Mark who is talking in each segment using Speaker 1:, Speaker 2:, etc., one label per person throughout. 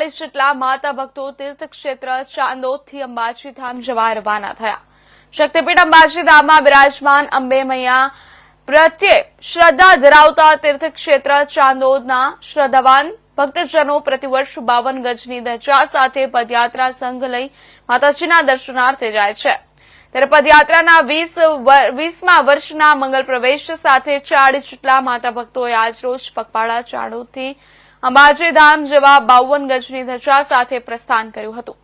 Speaker 1: ચાલીસ જેટલા માતા ભક્તો તીર્થક્ષેત્ર ચાંદોદથી અંબાજી જવા રવાના થયા. શક્તિપીઠ અંબાજી બિરાજમાન અંબે મૈયા પ્રત્યે શ્રદ્ધા ધરાવતા તીર્થક્ષેત્ર ચાંદોદના શ્રદ્ધાવાન ભક્તજનો પ્રતિવર્ષ બાવન ગજની ધજા સાથે પદયાત્રા સંઘ લઈ માતાજીના દર્શનાર્થે જાય છે. ત્યારે પદયાત્રાના વીસ વીસમા વર્ષના મંગલ પ્રવેશ સાથે ચાર જેટલા માતા ભક્તોએ આજરોજ પગપાળા ચાણોદથી અંબાજી ધામ જેવા બાવન ગજની ધજા સાથે પ્રસ્થાન કર્યું હતું.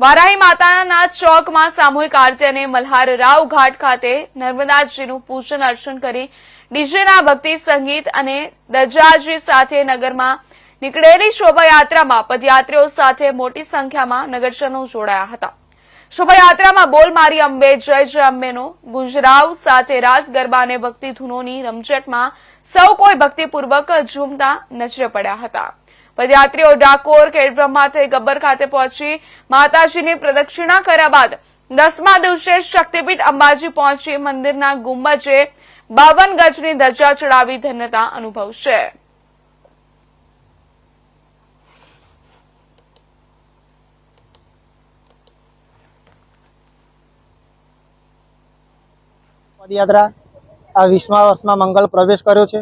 Speaker 1: વારાહી માતાના ચોકમાં સામૂહિક આરતી અને મલ્હાર રાવ ઘાટ ખાતે નર્મદાજીનું પૂજન અર્ચન કરી ડીજેના ભક્તિ સંગીત અને દજાજી સાથે નગરમાં નીકળેલી શોભાયાત્રામાં પદયાત્રીઓ સાથે મોટી સંખ્યામાં નગરજનો જોડાયા હતા. શોભાયાત્રામાં બોલ મારી અંબે, જય જય અંબેનો. ગુંજરાવ સાથે રાસ ગરબા અને ભક્તિ ધૂનોની રમઝટમાં સૌ કોઈ ભક્તિપૂર્વક ઝૂમતા નજરે પડ્યા હતા. પદયાત્રીઓ ડાકોર ખેડબ્રહ્મા થઈ ગબ્બર ખાતે પહોંચી માતાજીની પ્રદક્ષિણા કર્યા બાદ દસમા દિવસે શક્તિપીઠ અંબાજી પહોંચી મંદિરના ગુંબજે બાવન ગજની ધજા ચડાવી ધન્યતા અનુભવશે.
Speaker 2: પદયાત્રા આ વીસમા વર્ષમાં મંગળ પ્રવેશ કર્યો છે.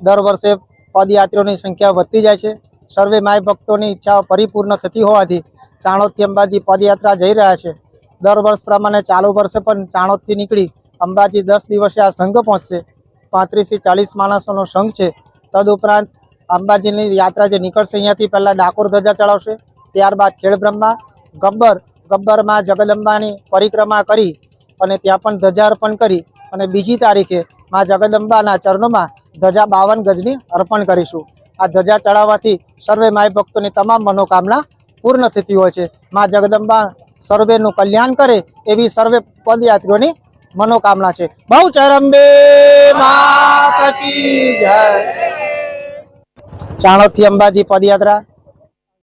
Speaker 2: દર વર્ષે પદયાત્રીઓની સંખ્યા વધતી જાય છે. સર્વે માય ભક્તોની ઈચ્છાઓ પરિપૂર્ણ થતી હોવાથી ચાણોદથી અંબાજી પદયાત્રા જઈ રહ્યા છે. દર વર્ષ પ્રમાણે ચાલુ વર્ષે પણ ચાણોદથી નીકળી અંબાજી દસ દિવસે આ સંઘ પહોંચશે. પાંત્રીસથી ચાલીસ માણસોનો સંઘ છે. તદુપરાંત અંબાજીની યાત્રા જે નીકળશે અહીંયાથી પહેલાં ડાકોર ધજા ચડાવશે. ત્યારબાદ ખેડબ્રહ્મા, ગબ્બર, ગબ્બરમાં જગદંબાની પરિક્રમા કરી અને ત્યાં પણ ધ્વજા અર્પણ કરી અને બીજી તારીખે મા જગદંબાના ચરણોમાં ધજા બાવન ગજની અર્પણ કરીશું. આ ધજા ચડાવવાથી સર્વે માય ભક્તોની તમામ મનોકામના પૂર્ણ થતી હોય છે. મા જગદંબા સર્વેનું કલ્યાણ કરે એવી સર્વે પદયાત્રીઓની મનોકામના છે. બહુ ચરંબે ચાણોદથી અંબાજી પદયાત્રા